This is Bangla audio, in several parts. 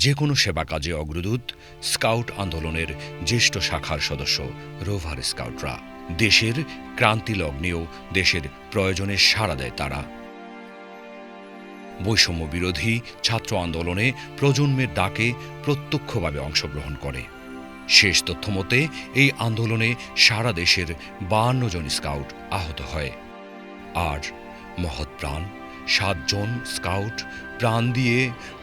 যে কোনো সেবা কাজে অগ্রদূত, স্কাউট আন্দোলনের জ্যেষ্ঠ শাখার সদস্য, রোভার স্কাউটরা। দেশের ক্রান্তি লগ্নেও দেশের প্রয়োজনে সাড়া দেয় তারা। বৈষম্য বিরোধী ছাত্র আন্দোলনে প্রজন্মের ডাকে প্রত্যক্ষভাবে অংশগ্রহণ করে। শেষ তথ্য মতে এই আন্দোলনে সারা দেশের বান্ন জন স্কাউট আহত হয়। আর মহৎ প্রাণ সাতজন স্কাউট প্রাণ দিয়ে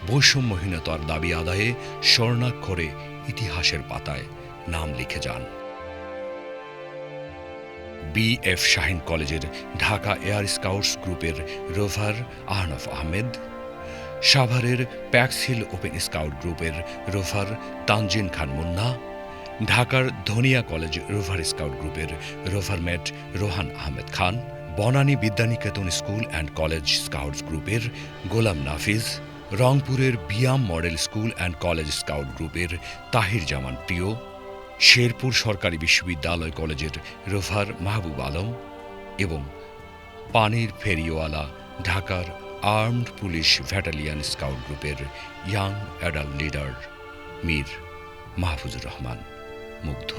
বৈষম্যহীনতার দাবি আদায়ে স্বর্ণাক্ষরে ইতিহাসের পাতায় নাম লিখে যান। বি এফ শাহিন কলেজের ঢাকা এয়ার স্কাউটস গ্রুপের রোভার আহনফ আহমেদ, সাভারের প্যাক্স হিল ওপেন স্কাউট গ্রুপের রোভার তানজিন খান মুন্না, ঢাকার ধনিয়া কলেজ রোভার স্কাউট গ্রুপের rover mate Rohan Ahmed Khan Banani Bidyaniketan school and college scouts গ্রুপের গোলাম নাফিজ, রংপুরের BIAM model school and college scout গ্রুপের তাহির জামান প্রিয়, শেরপুর সরকারি বিশ্ববিদ্যালয় কলেজের রোভার মাহবুব আলম এবং পানির ফেরিওয়ালা ঢাকার আর্মড পুলিশ ব্যাটালিয়ন স্কাউট গ্রুপের young adult leader Mir Mahfuzur Rahman Mugdho.